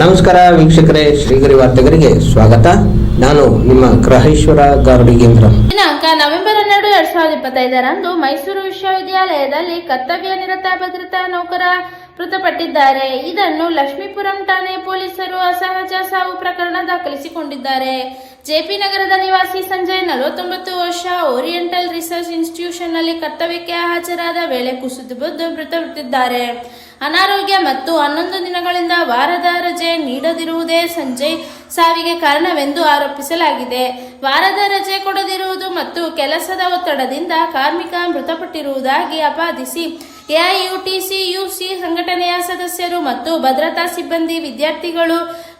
ನಮಸ್ಕಾರ ವೀಕ್ಷಕರೇ, ಶ್ರೀಗರಿ ವಾರ್ತೆಗರಿಗೆ ಸ್ವಾಗತ. ನಾನು ನಿಮ್ಮ ಗ್ರಹೇಶ್ವರ ಗಾರುಡಿಗೇಂದ್ರ ದಿನಾಂಕ ನವೆಂಬರ್ ಹನ್ನೆರಡು, ಎರಡ್ ಸಾವಿರದ ಇಪ್ಪತ್ತೈದರಂದು ಮೈಸೂರು ವಿಶ್ವವಿದ್ಯಾಲಯದಲ್ಲಿ ಕರ್ತವ್ಯ ನಿರತ ಭದ್ರತಾ ನೌಕರ ಮೃತಪಟ್ಟಿದ್ದಾರೆ. ಇದನ್ನು ಲಕ್ಷ್ಮೀಪುರಂ ಠಾಣೆ ಪೊಲೀಸರು ಅಸಹಜ ಸಾವು ಪ್ರಕರಣ ದಾಖಲಿಸಿಕೊಂಡಿದ್ದಾರೆ. ಜೆಪಿ ನಗರದ ನಿವಾಸಿ ಸಂಜಯ್ ನಲವತ್ತೊಂಬತ್ತು ವರ್ಷ ಓರಿಯೆಂಟಲ್ ರಿಸರ್ಚ್ ಇನ್ಸ್ಟಿಟ್ಯೂಷನ್ನಲ್ಲಿ ಕರ್ತವ್ಯಕ್ಕೆ ಹಾಜರಾದ ವೇಳೆ ಕುಸಿದು ಬಿದ್ದು ಮೃತಪಟ್ಟಿದ್ದಾರೆ. ಅನಾರೋಗ್ಯ ಮತ್ತು ಹನ್ನೊಂದು ದಿನಗಳಿಂದ ವಾರದ ರಜೆ ನೀಡದಿರುವುದೇ ಸಂಜಯ್ ಸಾವಿಗೆ ಕಾರಣವೆಂದು ಆರೋಪಿಸಲಾಗಿದೆ. ವಾರದ ರಜೆ ಕೊಡದಿರುವುದು ಮತ್ತು ಕೆಲಸದ ಒತ್ತಡದಿಂದ ಕಾರ್ಮಿಕ ಮೃತಪಟ್ಟಿರುವುದಾಗಿ ಆಪಾದಿಸಿ ಎಐಯುಟಿಸಿಯುಸಿ ಸಂಘಟನೆಯ ಸದಸ್ಯರು ಮತ್ತು ಭದ್ರತಾ ಸಿಬ್ಬಂದಿ ವಿದ್ಯಾರ್ಥಿಗಳು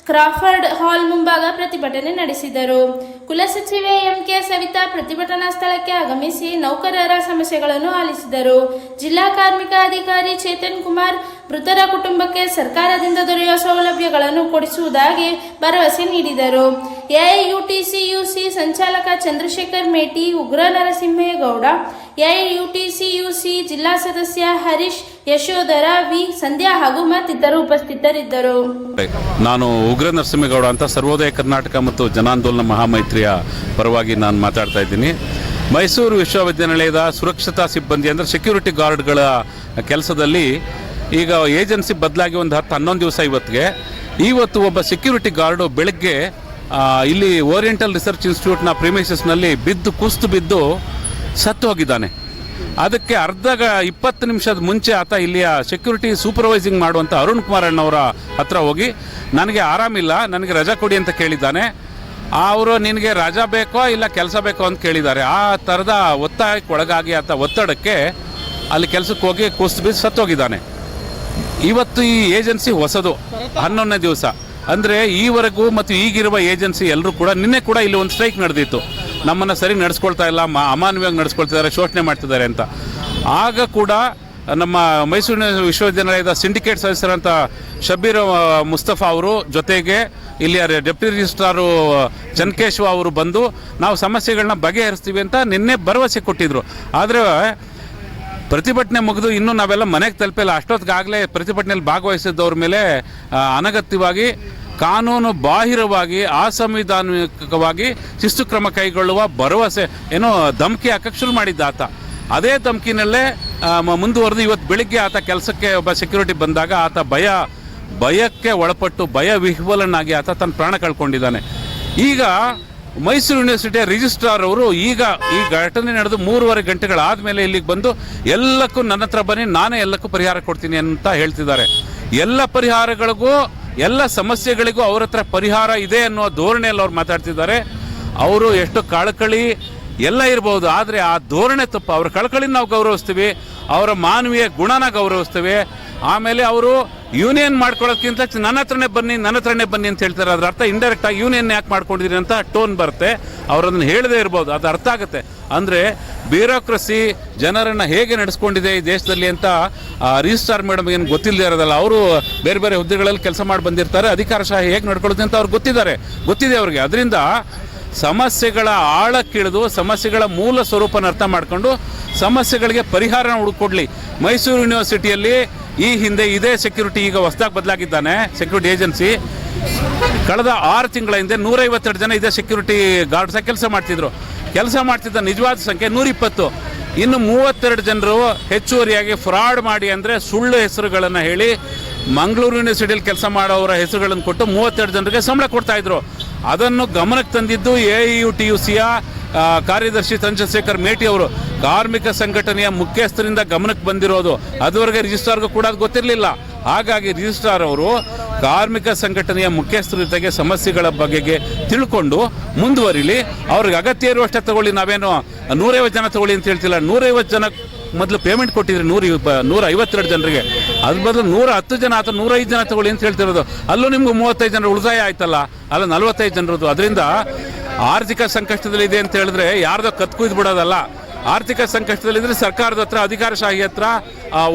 ಕ್ರಾಫರ್ಡ್ ಹಾಲ್ ಮುಂಭಾಗ ಪ್ರತಿಭಟನೆ ನಡೆಸಿದರು. ಕುಲಸಚಿವೆ ಎಂಕೆ ಸವಿತಾ ಪ್ರತಿಭಟನಾ ಸ್ಥಳಕ್ಕೆ ಆಗಮಿಸಿ ನೌಕರರ ಸಮಸ್ಯೆಗಳನ್ನು ಆಲಿಸಿದರು. ಜಿಲ್ಲಾ ಕಾರ್ಮಿಕ ಅಧಿಕಾರಿ ಚೇತನ್ ಕುಮಾರ್ ಮೃತರ ಕುಟುಂಬಕ್ಕೆ ಸರ್ಕಾರದಿಂದ ದೊರೆಯುವ ಸೌಲಭ್ಯಗಳನ್ನು ಕೊಡಿಸುವುದಾಗಿ ಭರವಸೆ ನೀಡಿದರು. ಎಐಯುಟಿಸಿಯುಸಿ ಸಂಚಾಲಕ ಚಂದ್ರಶೇಖರ್ ಮೇಟಿ, ಉಗ್ರ ನರಸಿಂಹೇಗೌಡ, ಎಐಯುಟಿಸಿಯುಸಿ ಜಿಲ್ಲಾ ಸದಸ್ಯ ಹರೀಶ್ ಯಶೋಧರ ವಿ ಸಂಧ್ಯಾ ಹಾಗೂ ಮತ್ತಿತರರು ಉಪಸ್ಥಿತರಿದ್ದರು. ನಾನು ಉಗ್ರ ನರಸಿಂಹೇಗೌಡ ಅಂತ ಸರ್ವೋದಯ ಕರ್ನಾಟಕ ಮತ್ತು ಜನಾಂದೋಲನ ಮಹಾಮೈತ್ರಿಯ ಪರವಾಗಿ ನಾನು ಮಾತಾಡ್ತಾ ಇದ್ದೀನಿ. ಮೈಸೂರು ವಿಶ್ವವಿದ್ಯಾನಿಲಯದ ಸುರಕ್ಷತಾ ಸಿಬ್ಬಂದಿ ಅಂದರೆ ಸೆಕ್ಯೂರಿಟಿ ಗಾರ್ಡ್ಗಳ ಕೆಲಸದಲ್ಲಿ ಈಗ ಏಜೆನ್ಸಿ ಬದಲಾಗಿ ಒಂದು ಹತ್ತು ಹನ್ನೊಂದು ದಿವಸ ಇವತ್ತಿಗೆ, ಇವತ್ತು ಒಬ್ಬ ಸೆಕ್ಯೂರಿಟಿ ಗಾರ್ಡು ಬೆಳಗ್ಗೆ ಇಲ್ಲಿ ಓರಿಯೆಂಟಲ್ ರಿಸರ್ಚ್ ಇನ್ಸ್ಟಿಟ್ಯೂಟ್ನ ಪ್ರಿಮೈಸಸ್ನಲ್ಲಿ ಬಿದ್ದು, ಕುಸ್ತು ಬಿದ್ದು ಸತ್ತು ಹೋಗಿದ್ದಾನೆ. ಅದಕ್ಕೆ ಅರ್ಧ ಇಪ್ಪತ್ತು ನಿಮಿಷದ ಮುಂಚೆ ಆತ ಇಲ್ಲಿಯ ಸೆಕ್ಯೂರಿಟಿ ಸೂಪರ್ವೈಸಿಂಗ್ ಮಾಡುವಂಥ ಅರುಣ್ ಕುಮಾರ್ ಅಣ್ಣವರ ಹತ್ರ ಹೋಗಿ, ನನಗೆ ಆರಾಮಿಲ್ಲ, ನನಗೆ ರಜಾ ಕೊಡಿ ಅಂತ ಕೇಳಿದ್ದಾನೆ. ಅವರು ನಿನಗೆ ರಜಾ ಬೇಕೋ ಇಲ್ಲ ಕೆಲಸ ಬೇಕೋ ಅಂತ ಕೇಳಿದ್ದಾರೆ. ಆ ಥರದ ಒತ್ತಾಯಕ್ಕೆ ಒಳಗಾಗಿ ಆತ ಒತ್ತಡಕ್ಕೆ ಅಲ್ಲಿ ಕೆಲಸಕ್ಕೆ ಹೋಗಿ ಕುಸ್ತು ಬಿದ್ದು ಸತ್ತೋಗಿದ್ದಾನೆ ಇವತ್ತು ಈ ಏಜೆನ್ಸಿ ಹೊಸದು, ಹನ್ನೊಂದನೇ ದಿವಸ. ಅಂದರೆ ಈವರೆಗೂ ಮತ್ತು ಈಗಿರುವ ಏಜೆನ್ಸಿ ಎಲ್ಲರೂ ಕೂಡ ನಿನ್ನೆ ಕೂಡ ಇಲ್ಲಿ ಒಂದು ಸ್ಟ್ರೈಕ್ ನಡೆದಿತ್ತು. ನಮ್ಮನ್ನು ಸರಿ ನಡೆಸ್ಕೊಳ್ತಾ ಇಲ್ಲ, ಮ ನಡೆಸ್ಕೊಳ್ತಿದ್ದಾರೆ, ಶೋಷಣೆ ಮಾಡ್ತಿದ್ದಾರೆ ಅಂತ. ಆಗ ಕೂಡ ನಮ್ಮ ಮೈಸೂರಿನ ವಿಶ್ವವಿದ್ಯಾನಿಲಯದ ಸಿಂಡಿಕೇಟ್ ಸದಸ್ಯರಂತ ಶಬೀರ್ ಮುಸ್ತಫಾ ಅವರು ಜೊತೆಗೆ ಇಲ್ಲಿಯ ಡೆಪ್ಯೂಟಿ ರಿಜಿಸ್ಟ್ರಾರು ಚನ್ಕೇಶ್ವ ಅವರು ಬಂದು ನಾವು ಸಮಸ್ಯೆಗಳನ್ನ ಬಗೆಹರಿಸ್ತೀವಿ ಅಂತ ನಿನ್ನೆ ಭರವಸೆ ಕೊಟ್ಟಿದ್ರು. ಆದರೆ ಪ್ರತಿಭಟನೆ ಮುಗಿದು ಇನ್ನೂ ನಾವೆಲ್ಲ ಮನೆಗೆ ತಲುಪಿಲ್ಲ. ಅಷ್ಟೊತ್ತಿಗಾಗಲೇ ಪ್ರತಿಭಟನೆಯಲ್ಲಿ ಭಾಗವಹಿಸಿದ್ದವ್ರ ಮೇಲೆ ಅನಗತ್ಯವಾಗಿ, ಕಾನೂನು ಬಾಹಿರವಾಗಿ, ಅಸಂವಿಧಾನಿಕವಾಗಿ ಶಿಸ್ತು ಕ್ರಮ ಕೈಗೊಳ್ಳುವ ಭರವಸೆ, ಏನೋ ಧಮಕಿ ಹಾಕಕ್ಕೆ ಶುರು ಮಾಡಿದ್ದ ಆತ. ಅದೇ ಧಮಕಿನಲ್ಲೇ ಮುಂದುವರೆದು ಇವತ್ತು ಬೆಳಿಗ್ಗೆ ಆತ ಕೆಲಸಕ್ಕೆ ಒಬ್ಬ ಸೆಕ್ಯೂರಿಟಿ ಬಂದಾಗ ಆತ ಭಯ, ಭಯಕ್ಕೆ ಒಳಪಟ್ಟು ಭಯ ವಿಹ್ವಲನಾಗಿ ಆತ ತನ್ನ ಪ್ರಾಣ ಕಳ್ಕೊಂಡಿದ್ದಾನೆ. ಈಗ ಮೈಸೂರು ಯೂನಿವರ್ಸಿಟಿಯ ರಿಜಿಸ್ಟ್ರಾರ್ ಅವರು ಈಗ ಈ ಘಟನೆ ನಡೆದು ಮೂರುವರೆ ಗಂಟೆಗಳಾದಮೇಲೆ ಇಲ್ಲಿಗೆ ಬಂದು, ಎಲ್ಲಕ್ಕೂ ನನ್ನ ಹತ್ರ ಬನ್ನಿ, ನಾನೇ ಎಲ್ಲಕ್ಕೂ ಪರಿಹಾರ ಕೊಡ್ತೀನಿ ಅಂತ ಹೇಳ್ತಿದ್ದಾರೆ. ಎಲ್ಲ ಪರಿಹಾರಗಳಿಗೂ, ಎಲ್ಲ ಸಮಸ್ಯೆಗಳಿಗೂ ಅವ್ರ ಹತ್ರ ಪರಿಹಾರ ಇದೆ ಅನ್ನೋ ಧೋರಣೆಯಲ್ಲಿ ಅವ್ರು ಮಾತಾಡ್ತಿದ್ದಾರೆ. ಅವರು ಎಷ್ಟು ಕಳಕಳಿ, ಎಲ್ಲ ಇರಬಹುದು ಆದರೆ ಆ ಧೋರಣೆ ತಪ್ಪು. ಅವ್ರ ಕಳಕಳಿನ ನಾವು ಗೌರವಿಸ್ತೀವಿ. ಅವರ ಮಾನವೀಯ ಗುಣನ ಗೌರವಿಸ್ತೇವೆ. ಆಮೇಲೆ ಅವರು ಯೂನಿಯನ್ ಮಾಡ್ಕೊಳ್ಳೋದಕ್ಕಿಂತ ನನ್ನ ಹತ್ರನೇ ಬನ್ನಿ, ನನ್ನ ಹತ್ರನೇ ಬನ್ನಿ ಅಂತ ಹೇಳ್ತಾರೆ. ಅದರ ಅರ್ಥ ಇಂಡೈರೆಕ್ಟ್ ಆಗಿ ಯೂನಿಯನ್ ಯಾಕೆ ಮಾಡ್ಕೊಂಡಿದ್ದೀರಿ ಅಂತ ಟೋನ್ ಬರುತ್ತೆ. ಅವ್ರು ಅದನ್ನು ಹೇಳದೇ ಇರ್ಬೋದು ಅದು ಅರ್ಥ ಆಗುತ್ತೆ. ಅಂದರೆ ಬ್ಯೂರೋಕ್ರಸಿ ಜನರನ್ನು ಹೇಗೆ ನಡೆಸ್ಕೊಂಡಿದೆ ಈ ದೇಶದಲ್ಲಿ ಅಂತ ರಿಜಿಸ್ಟ್ರಾರ್ ಮೇಡಮ್ ಏನು ಗೊತ್ತಿಲ್ಲದೆ ಇರೋದಲ್ಲ, ಅವರು ಬೇರೆ ಬೇರೆ ಹುದ್ದೆಗಳಲ್ಲಿ ಕೆಲಸ ಮಾಡಿ ಬಂದಿರ್ತಾರೆ. ಅಧಿಕಾರಶಾಹಿ ಹೇಗೆ ನಡ್ಕೊಳ್ಳುತ್ತೆ ಅಂತ ಅವ್ರು ಗೊತ್ತಿದ್ದಾರೆ. ಗೊತ್ತಿದೆ ಅವ್ರಿಗೆ. ಅದರಿಂದ ಸಮಸ್ಯೆಗಳ ಆಳಕ್ಕಿಳಿದು, ಸಮಸ್ಯೆಗಳ ಮೂಲ ಸ್ವರೂಪನ ಅರ್ಥ ಮಾಡಿಕೊಂಡು ಸಮಸ್ಯೆಗಳಿಗೆ ಪರಿಹಾರ ಹುಡುಕೊಡ್ಲಿ. ಮೈಸೂರು ಯೂನಿವರ್ಸಿಟಿಯಲ್ಲಿ ಈ ಹಿಂದೆ ಇದೇ ಸೆಕ್ಯೂರಿಟಿ ಈಗ ಹೊಸದಾಗಿ ಬದಲಾಗಿದ್ದಾನೆ ಸೆಕ್ಯೂರಿಟಿ ಏಜೆನ್ಸಿ ಕಳೆದ ಆರು ತಿಂಗಳ ಹಿಂದೆ ನೂರೈವತ್ತೆರಡು ಜನ ಇದೇ ಸೆಕ್ಯೂರಿಟಿ ಗಾರ್ಡ್ಸಾಗಿ ಕೆಲಸ ಮಾಡ್ತಿದ್ರು. ಕೆಲಸ ಮಾಡ್ತಿದ್ದ ನಿಜವಾದ ಸಂಖ್ಯೆ ನೂರಿಪ್ಪತ್ತು. ಇನ್ನು ಮೂವತ್ತೆರಡು ಜನರು ಹೆಚ್ಚುವರಿಯಾಗಿ ಫ್ರಾಡ್ ಮಾಡಿ ಅಂದರೆ ಸುಳ್ಳು ಹೆಸರುಗಳನ್ನು ಹೇಳಿ ಮಂಗಳೂರು ಯೂನಿವರ್ಸಿಟಿಯಲ್ಲಿ ಕೆಲಸ ಮಾಡೋರ ಹೆಸರುಗಳನ್ನು ಕೊಟ್ಟು ಮೂವತ್ತೆರಡು ಜನರಿಗೆ ಸಂಬಳ ಕೊಡ್ತಾ ಇದ್ರು. ಅದನ್ನು ಗಮನಕ್ಕೆ ತಂದಿದ್ದು ಎ ಯು ಟಿ ಯು ಸಿಯ ಕಾರ್ಯದರ್ಶಿ ಚಂದ್ರಶೇಖರ್ ಮೇಟಿ ಅವರು. ಕಾರ್ಮಿಕ ಸಂಘಟನೆಯ ಮುಖ್ಯಸ್ಥರಿಂದ ಗಮನಕ್ಕೆ ಬಂದಿರೋದು. ಅದುವರೆಗೆ ರಿಜಿಸ್ಟ್ರಾರ್ಗೂ ಕೂಡ ಅದು ಗೊತ್ತಿರಲಿಲ್ಲ. ಹಾಗಾಗಿ ರಿಜಿಸ್ಟ್ರಾರ್ ಅವರು ಕಾರ್ಮಿಕ ಸಂಘಟನೆಯ ಮುಖ್ಯಸ್ಥರ ಜೊತೆಗೆ ಸಮಸ್ಯೆಗಳ ಬಗೆಗೆ ತಿಳ್ಕೊಂಡು ಮುಂದುವರಿಲಿ. ಅವ್ರಿಗೆ ಅಗತ್ಯ ಇರುವಷ್ಟೇ ತಗೊಳ್ಳಿ. ನಾವೇನು ನೂರೈವತ್ತು ಜನ ತಗೊಳ್ಳಿ ಅಂತ ಹೇಳ್ತಿಲ್ಲ. ನೂರೈವತ್ತು ಜನ ಮೊದಲು ಪೇಮೆಂಟ್ ಕೊಟ್ಟಿದ್ರಿ ನೂರ ನೂರ ಐವತ್ತೆರಡು ಜನರಿಗೆ. ಅದ್ರ ಬದಲು ನೂರ ಹತ್ತು ಜನ ಅಥವಾ ನೂರೈದು ಜನ ತಗೊಳ್ಳಿ ಅಂತ ಹೇಳ್ತಿರೋದು. ಅಲ್ಲೂ ನಿಮ್ಗೆ ಮೂವತ್ತೈದು ಜನರು ಉಳಿತಾಯ ಆಯ್ತಲ್ಲ? ಅಲ್ಲ, ನಲವತ್ತೈದು ಜನರದ್ದು. ಅದರಿಂದ ಆರ್ಥಿಕ ಸಂಕಷ್ಟದಲ್ಲಿದೆ ಅಂತ ಹೇಳಿದ್ರೆ ಯಾರ್ದೋ ಕತ್ಕುಯ್ದು ಬಿಡೋದಲ್ಲ. ಆರ್ಥಿಕ ಸಂಕಷ್ಟದಲ್ಲಿದ್ದರೆ ಸರ್ಕಾರದ ಹತ್ರ ಅಧಿಕಾರಶಾಹಿ ಹತ್ರ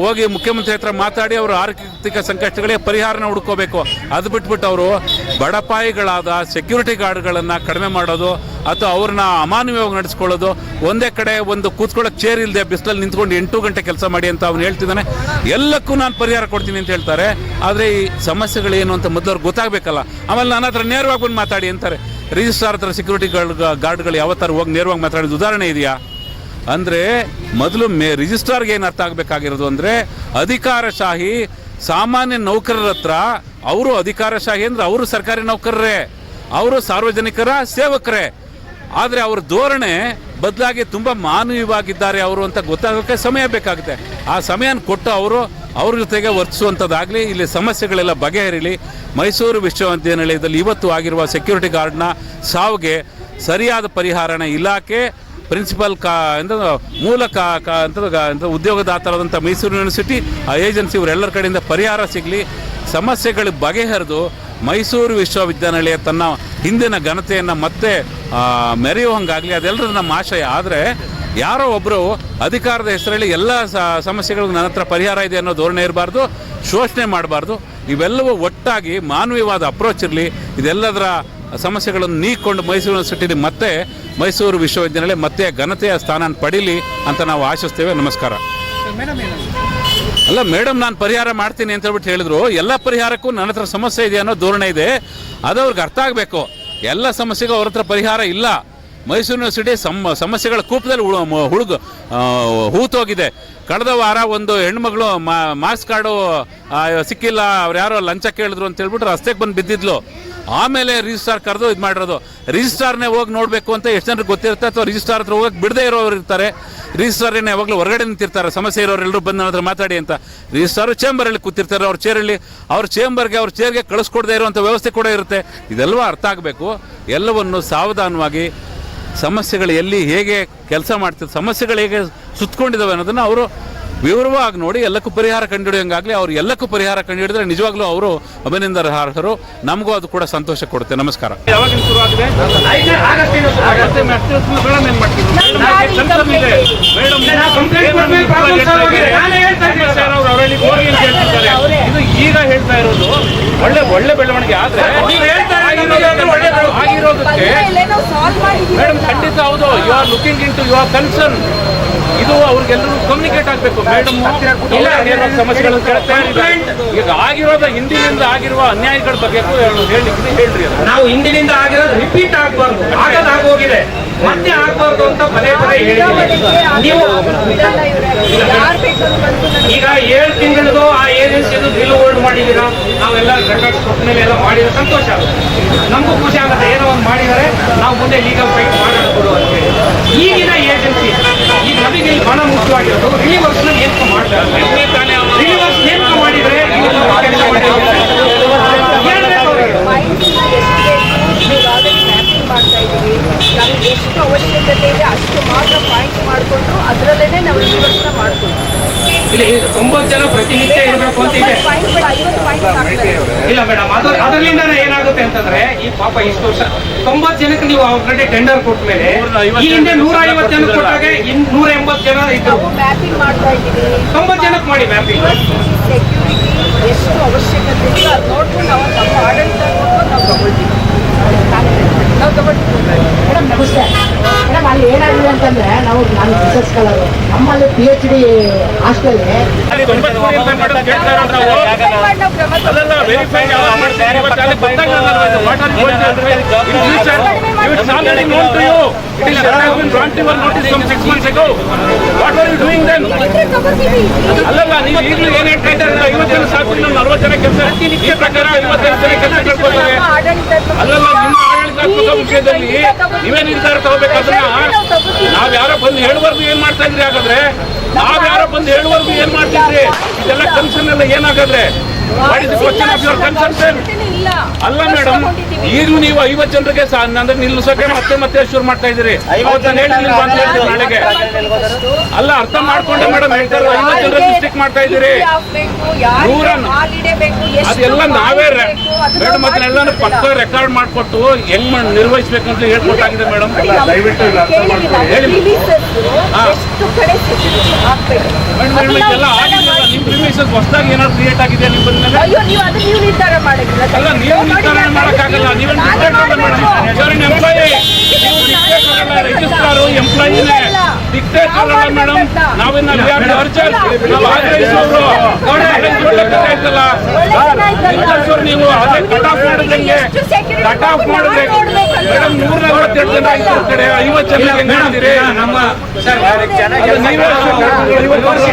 ಹೋಗಿ ಮುಖ್ಯಮಂತ್ರಿ ಹತ್ರ ಮಾತಾಡಿ ಅವರು ಆರ್ಥಿಕ ಸಂಕಷ್ಟಗಳಿಗೆ ಪರಿಹಾರನ ಹುಡ್ಕೋಬೇಕು. ಅದು ಬಿಟ್ಬಿಟ್ಟು ಅವರು ಬಡಪಾಯಿಗಳಾದ ಸೆಕ್ಯೂರಿಟಿ ಗಾರ್ಡ್ಗಳನ್ನು ಕಡಿಮೆ ಮಾಡೋದು ಅಥವಾ ಅವ್ರನ್ನ ಅಮಾನವೀಯವಾಗಿ ನಡೆಸ್ಕೊಳ್ಳೋದು, ಒಂದೇ ಕಡೆ ಒಂದು ಕೂತ್ಕೊಳ್ಳೋಕೆ ಚೇರ್ ಇಲ್ಲದೆ ಬಿಸಿಲಲ್ಲಿ ನಿಂತ್ಕೊಂಡು ಎಂಟು ಗಂಟೆ ಕೆಲಸ ಮಾಡಿ ಅಂತ ಅವ್ನು ಹೇಳ್ತಿದ್ದಾನೆ. ಎಲ್ಲಕ್ಕೂ ನಾನು ಪರಿಹಾರ ಕೊಡ್ತೀನಿ ಅಂತ ಹೇಳ್ತಾರೆ. ಆದರೆ ಈ ಸಮಸ್ಯೆಗಳೇನು ಅಂತ ಮೊದಲು ಅವ್ರಿಗೆ ಗೊತ್ತಾಗಬೇಕಲ್ಲ. ಆಮೇಲೆ ನನ್ನ ಹತ್ರ ನೇರವಾಗಿ ಬಂದು ಮಾತಾಡಿ ಅಂತಾರೆ. ರಿಜಿಸ್ಟ್ರಾರ್ ಹತ್ರ ಸೆಕ್ಯೂರಿಟಿ ಗಾರ್ಡ್ ಗಾರ್ಡ್ಗಳು ಯಾವತ್ತಾರು ಹೋಗಿ ನೇರವಾಗಿ ಮಾತಾಡಿದ ಉದಾಹರಣೆ ಇದೆಯಾ? ಅಂದರೆ ಮೊದಲು ಮೇ ರಿಜಿಸ್ಟ್ರಾರ್ಗೆ ಏನು ಅರ್ಥ ಆಗಬೇಕಾಗಿರೋದು ಅಂದರೆ ಅಧಿಕಾರಶಾಹಿ ಸಾಮಾನ್ಯ ನೌಕರರ ಹತ್ರ ಅವರು ಅಧಿಕಾರಶಾಹಿ ಅಂದರೆ ಅವರು ಸರ್ಕಾರಿ ನೌಕರರೇ, ಅವರು ಸಾರ್ವಜನಿಕರ ಸೇವಕರೇ. ಆದರೆ ಅವ್ರ ಧೋರಣೆ ಬದಲಾಗಿ ತುಂಬ ಮಾನವೀಯವಾಗಿದ್ದಾರೆ ಅವರು ಅಂತ ಗೊತ್ತಾಗೋಕ್ಕೆ ಸಮಯ ಬೇಕಾಗುತ್ತೆ. ಆ ಸಮಯನ ಕೊಟ್ಟು ಅವರು ಅವ್ರ ಜೊತೆಗೆ ವರ್ತಿಸುವಂಥದ್ದಾಗಲಿ, ಇಲ್ಲಿ ಸಮಸ್ಯೆಗಳೆಲ್ಲ ಬಗೆಹರಿಲಿ. ಮೈಸೂರು ವಿಶ್ವವಿದ್ಯಾನಿಲಯದಲ್ಲಿ ಇವತ್ತು ಆಗಿರುವ ಸೆಕ್ಯೂರಿಟಿ ಗಾರ್ಡ್ನ ಸಾವಿಗೆ ಸರಿಯಾದ ಪರಿಹಾರನ ಇಲಾಖೆ ಪ್ರಿನ್ಸಿಪಲ್ ಕಾ ಅಂತ ಮೂಲ ಕಾ ಅಂತ ಉದ್ಯೋಗದಾತರಾದಂಥ ಮೈಸೂರು ಯೂನಿವರ್ಸಿಟಿ, ಆ ಏಜೆನ್ಸಿ ಇವರೆಲ್ಲರ ಕಡೆಯಿಂದ ಪರಿಹಾರ ಸಿಗಲಿ. ಸಮಸ್ಯೆಗಳು ಬಗೆಹರಿದು ಮೈಸೂರು ವಿಶ್ವವಿದ್ಯಾನಿಲಯ ತನ್ನ ಹಿಂದಿನ ಘನತೆಯನ್ನು ಮತ್ತೆ ಮೆರೆಯುವಂಗಾಗಲಿ, ಅದೆಲ್ಲರೂ ನಮ್ಮ ಆಶಯ. ಆದರೆ, ಯಾರೋ ಒಬ್ಬರು ಅಧಿಕಾರದ ಹೆಸರಲ್ಲಿ ಎಲ್ಲ ಸಮಸ್ಯೆಗಳು ನನ್ನ ಹತ್ರ ಪರಿಹಾರ ಇದೆ ಅನ್ನೋ ಧೋರಣೆ ಇರಬಾರ್ದು, ಶೋಷಣೆ ಮಾಡಬಾರ್ದು. ಇವೆಲ್ಲವೂ ಒಟ್ಟಾಗಿ ಮಾನವೀಯವಾದ ಅಪ್ರೋಚ್ ಇರಲಿ. ಇದೆಲ್ಲದರ ಸಮಸ್ಯೆಗಳನ್ನು ನೀಕೊಂಡು ಮೈಸೂರು ಯೂನಿವರ್ಸಿಟಿಲಿ ಮತ್ತೆ ಮೈಸೂರು ವಿಶ್ವವಿದ್ಯಾನಿಲಯ ಮತ್ತೆ ಘನತೆಯ ಸ್ಥಾನ ಪಡೀಲಿ ಅಂತ ನಾವು ಆಶಿಸ್ತೇವೆ. ನಮಸ್ಕಾರ. ಅಲ್ಲ ಮೇಡಮ್ ನಾನು ಪರಿಹಾರ ಮಾಡ್ತೀನಿ ಅಂತ ಹೇಳ್ಬಿಟ್ಟು ಹೇಳಿದ್ರು. ಎಲ್ಲ ಪರಿಹಾರಕ್ಕೂ ನನ್ನ ಹತ್ರ ಸಮಸ್ಯೆ ಇದೆ ಅನ್ನೋ ಧೋರಣೆ ಇದೆ. ಅದು ಅವ್ರಿಗೆ ಅರ್ಥ ಆಗಬೇಕು. ಎಲ್ಲ ಸಮಸ್ಯೆಗೂ ಅವ್ರ ಹತ್ರ ಪರಿಹಾರ ಇಲ್ಲ. ಮೈಸೂರು ಯೂನಿವರ್ಸಿಟಿ ಸಮ ಸಮಸ್ಯೆಗಳ ಕೂಪದಲ್ಲಿ ಆ, ಹೂತೋಗಿದೆ. ಕಳೆದ ವಾರ ಒಂದು ಹೆಣ್ಮಗಳು ಮಾರ್ಕ್ಸ್ ಕಾರ್ಡು ಸಿಕ್ಕಿಲ್ಲ. ಅವ್ರು ಯಾರೋ ಲಂಚ ಕೇಳಿದ್ರು ಅಂತ ಹೇಳ್ಬಿಟ್ಟು ರಸ್ತೆಗೆ ಬಂದು ಬಿದ್ದಿದ್ಲು. ಆಮೇಲೆ ರಿಜಿಸ್ಟಾರ್ ಕರೆದು ಇದು ಮಾಡಿರೋದು. ರಿಜಿಸ್ಟಾರ್ನೇ ಹೋಗಿ ನೋಡಬೇಕು ಅಂತ ಎಷ್ಟು ಜನರಿಗೆ ಗೊತ್ತಿರುತ್ತೆ ಅಥವಾ ರಿಜಿಸ್ಟಾರ್ ಹತ್ರ ಹೋಗಕ್ಕೆ ಬಿಡದೇ ಇರೋರು ಇರ್ತಾರೆ. ರಿಜಿಸ್ಟ್ರಾರ್ನೇ ಯಾವಾಗಲೂ ಹೊರಗಡೆ ನಿಂತಿರ್ತಾರೆ. ಸಮಸ್ಯೆ ಇರೋರು ಎಲ್ಲರೂ ಬಂದು ನನ್ನ ಹತ್ರ ಮಾತಾಡಿ ಅಂತ. ರಿಜಿಸ್ಟಾರು ಚೇಂಬರಲ್ಲಿ ಕೂತಿರ್ತಾರೆ. ಅವ್ರ ಚೇರಲ್ಲಿ ಅವ್ರ ಚೇಂಬರ್ಗೆ ಅವ್ರ ಚೇರ್ಗೆ ಕಳಿಸ್ಕೊಡದೇ ಇರುವಂಥ ವ್ಯವಸ್ಥೆ ಕೂಡ ಇರುತ್ತೆ. ಇದೆಲ್ಲ ಅರ್ಥ ಆಗಬೇಕು? ಎಲ್ಲವನ್ನು ಸಾವಧಾನವಾಗಿ ಸಮಸ್ಯೆಗಳು ಎಲ್ಲಿ ಹೇಗೆ ಕೆಲಸ ಮಾಡ್ತಿದ್ದ ಸಮಸ್ಯೆಗಳು ಹೇಗೆ ಸುತ್ತಕೊಂಡಿದ್ದಾವೆ ಅನ್ನೋದನ್ನು ಅವರು ವಿವರವಾಗಿ ನೋಡಿ ಎಲ್ಲಕ್ಕೂ ಪರಿಹಾರ ಕಂಡುಹಿಡಿಯೋಂಗಾಗಲಿ ಅವ್ರು ಎಲ್ಲಕ್ಕೂ ಪರಿಹಾರ ಕಂಡುಹಿಡಿದ್ರೆ ನಿಜವಾಗ್ಲೂ ಅವರು ಅಭಿನಂದನಾರ್ಹರು. ನಮಗೂ ಅದು ಕೂಡ ಸಂತೋಷ ಕೊಡುತ್ತೆ. ನಮಸ್ಕಾರ. ಈಗ ಹೇಳ್ತಾ ಇರೋದು ಒಳ್ಳೆ ಒಳ್ಳೆ ಬೆಳವಣಿಗೆ ಆದ್ರೆ ಆಗಿರೋದಕ್ಕೆ ಮೇಡಮ್ ಖಂಡಿತ ಹೌದು. You are looking in to your concern ಇದು ಅವ್ರಿಗೆಲ್ಲರೂ ಕಮ್ಯುನಿಕೇಟ್ ಆಗಬೇಕು. ಮೇಡಮ್ ಸಮಸ್ಯೆಗಳನ್ನು ಕೇಳ್ತಾ. ಈಗ ಆಗಿರೋದ ಹಿಂದಿನಿಂದ ಆಗಿರುವ ಅನ್ಯಾಯಗಳ ಬಗ್ಗೆ ಹೇಳಿ ಹೇಳ್ರಿ. ನಾವು ಹಿಂದಿನಿಂದ ಆಗಿರೋದು ರಿಪೀಟ್ ಆಗ್ಬಾರ್ದು. ಆಗದ್ ಆಗೋಗಿದೆ. ಮತ್ತೆ ಆಗ್ಬಾರ್ದು ಅಂತ ಪದೇ ಪದೇ ಹೇಳಿ ನೀವು ಈಗ ಏಳು ತಿಂಗಳದು ಆ ಏಜೆನ್ಸಿದು ಬಿಲ್ ಹೋಲ್ಡ್ ಮಾಡಿದ್ದೀರಾ? ನಾವೆಲ್ಲ ರೆಕಾರ್ಡ್ಸ್ ಕೊಟ್ಟ ಮೇಲೆ ಎಲ್ಲ ಮಾಡಿದ್ರೆ ಸಂತೋಷ ಆಗುತ್ತೆ. ನಮಗೂ ಖುಷಿ ಆಗುತ್ತೆ. ಏನೋ ಒಂದು ಮಾಡಿದರೆ ನಾವು ಮುಂದೆ ಲೀಗಲ್ ಫೈಟ್ ಮಾಡೋಣ ಕೊಡು ಅಂತ ಹೇಳಿ. ಈಗಿನ ಏಜೆನ್ಸಿ ಈಗ ನಮಗೆ ಇಲ್ಲಿ. ಬಹಳ ಮುಖ್ಯವಾಗಿರೋದು ರಿಲೀವರ್ಸ್ನ ನೇಮಕ ಮಾಡ್ತಾರೆ ರಿಲೀವರ್ಸ್ ನೇಮಕ ಮಾಡಿದರೆ ಇವ್ರು ಕೆಲಸ ಮಾಡಿದ್ದಾರೆ ಹೇಳ್ಬೇಕು ಅವ್ರಿಗೆ. ಮಾಡ್ತಾ ಇದ್ದೀವಿ ನಮ್ಗೆ ಎಷ್ಟು ಅವಶ್ಯಕತೆ ಇದೆ ಅಷ್ಟು ಮಾತ್ರ ಪಾಯಿಂಟ್ ಮಾಡಿಕೊಂಡು ಅದರಲ್ಲೇ ನಾವು ರಿವರ್ಸ್ನ ಮಾಡ್ಕೊಂಡು ಇಲ್ಲಿ ಒಂಬತ್ತು ಜನ ಪ್ರತಿನಿತ್ಯ ಇರಬೇಕು ಅಂತ ಇದೆ. ಇಲ್ಲ ಮೇಡಮ್ ಅದು ಅದರಿಂದ ಏನಾಗುತ್ತೆ ಅಂತಂದ್ರೆ ಈ ಪಾಪ ಇಷ್ಟು ವರ್ಷ ತೊಂಬತ್ತು ಜನಕ್ಕೆ ನೀವು ಆಲ್ರೆಡಿ ಟೆಂಡರ್ ಕೊಟ್ಟ ಮೇಲೆ ಈ ಹಿಂದೆ ನೂರ ಐವತ್ತು ಜನ ಕೊಟ್ಟಾಗ ಇನ್ ನೂರ ಎಂಬತ್ತು ಜನ ಇದ್ರು. ನಾವು ಮ್ಯಾಪಿಂಗ್ ಮಾಡ್ತಾ ಇದ್ದೀವಿ. ತೊಂಬತ್ತು ಜನಕ್ಕೆ ಮಾಡಿ ಮ್ಯಾಪಿಂಗ್ ಸೆಕ್ಯೂರಿಟಿ ಎಷ್ಟು ಅವಶ್ಯಕತೆ ಇದೆ ಅದು ನೋಡ್ಕೊಂಡು ನಾವು ನಮ್ಮ ಆಡಳಿತ ನೋಡ್ಕೊಂಡು ನಾವು ತಗೊಳ್ತೀವಿ. ನಾವು ತಗೊಳ್ತೀವಿ. ಮೇಡಮ್ ನಮಸ್ತೆ. ಮೇಡಮ್ ಅಲ್ಲಿ ಏನಾಗಿದೆ ಅಂತಂದ್ರೆ ನಾವು ನಾನು ರಿಸರ್ಚ್ ಸ್ಕಾಲರ್ ನಮ್ಮಲ್ಲಿ ಪಿ ಎಚ್ ಡಿ ಹಾಸ್ಟೆಲ್ ಅಲ್ಲಲ್ಲ ವೆರಿಫೈ ಯಾವಾಗ ಮಾಡ್ತಾರೆ ಇವತ್ತು ಅಲ್ಲಿ ಬಂದಾಗ ನಾನು ಅದು what are going to it is already known to you it is has been brought your notice from 6 months what are you doing then ತಗೊಳ್ತೀವಿ ತಗೊಳ್ತೀವಿ ಅಲ್ಲಲ್ಲ ನೀವು ಈಗಲೂ ಏನು ಹೇಳ್ತಾ ಇದ್ದಾರೆ ಐವತ್ತು ಜನ ಸಾಕು ನಲವತ್ತು ಜನ ಕೆಲಸ. ಪ್ರಕಾರ ಐವತ್ತೈದು ಜನ ಕೆಲಸ ಕಳ್ಕೊಳ್ತಾರೆ ಅಲ್ಲಲ್ಲ ನಿಮ್ಮ ಆಡಳಿತಾತ್ಮಕ ವಿಷಯದಲ್ಲಿ ನೀವೇ ನಿರ್ಧಾರ ತಗೋಬೇಕಾದ್ರೆ ನಾವ್ ಯಾರೋ ಬಂದು ಹೇಳುವರ್ಗು ಏನ್ ಮಾಡ್ತಾ ಇದ್ರಿ ಹಾಗಾದ್ರೆ? ನಾವ್ ಯಾರೋ ಬಂದು ಹೇಳುವರ್ಗು ಏನ್ ಮಾಡ್ತಿದ್ರಿ ಇದೆಲ್ಲ ಕನ್ಸನ್ ಎಲ್ಲ ಏನಾಗಾದ್ರೆ? What is question of your concern ಇಲ್ಲ. ಅಲ್ಲ ಮೇಡಮ್. ಈಗಲೂ ನೀವು ಐವತ್ತು ಜನರಿಗೆ ಅಂದ್ರೆ ನಿಲ್ಲಿಸೋಕೆ ಮತ್ತೆ ಮತ್ತೆ ಶುರು ಮಾಡ್ತಾ ಇದ್ದೀರಿ. ನಾಳೆಗೆ. ಅಲ್ಲ ಅರ್ಥ ಮಾಡ್ಕೊಂಡೆ ಮೇಡಮ್ ಹೇಳ್ತಾರೆ ಐವತ್ತು ಜನರ ಮಿಸ್ಟೇಕ್ ಮಾಡ್ತಾ ಇದ್ದೀರಿ. ಅದೆಲ್ಲ ನಾವೇ ಮೇಡಮ್ ಅದನ್ನೆಲ್ಲ ಪಕ್ಕ ರೆಕಾರ್ಡ್ ಮಾಡಿಕೊಟ್ಟು ಹೆಂಗ್ ಮಾಡ್- ನಿರ್ವಹಿಸ್ಬೇಕು ಅಂತ ಹೇಳ್ಕೊಟ್ಟಾಗಿದೆ ಮೇಡಮ್. ಹೇಳಿ. ಮೇಡಮ್ ಇದೆಲ್ಲ ನಾವು ಆಗಿಲ್ಲ ಮಾಡಿ- ಪ್ರಿಮಿಸಸ್ ಹೊಸದಾಗಿ ಏನಾದ್ರು ಕ್ರಿಯೇಟ್ ಆಗಿದೆ ನಿಮ್ಮ ಅಯ್ಯೋ ನೀವು ಅದು ನೀವು ನಿರ್ಧಾರ ಅಲ್ಲ ನೀವು ನಿರ್ಧಾರ ಮಾಡಕ್ಕಾಗಲ್ಲ. ನೀವು ಮೇಡಮ್. ಎಂಪ್ಲಾಯಿ ರಿಜಿಸ್ಟ್ರಾರು ಎಂಪ್ಲಾಯಿನೇ ಡಿಕ್ಟೇಟರ್ ಅಲ್ಲ ಮೇಡಮ್ ನಾವಿನ್ನ ಅರ್ಜರ್ ನಾವು ಆಗ್ರಹಿಸೋರು ಆಯ್ತಲ್ಲ ನೀವು ಅದೇ ಕಟ್ ಆಫ್ ಮಾಡಿದಂಗೆ ಕಟ್ ಆಫ್ ಮಾಡಿದ್ರೆ ಮೇಡಮ್ ನೂರ ನಲವತ್ತೆರಡು ಜನ ಕಡೆ ಐವತ್ತು ಜನ ಹೆಂಗ್ ಮಾಡಿದಿರಿ ನಮ್ಮ ಅದು ನೀವೇ ಐವತ್ತು ವರ್ಷ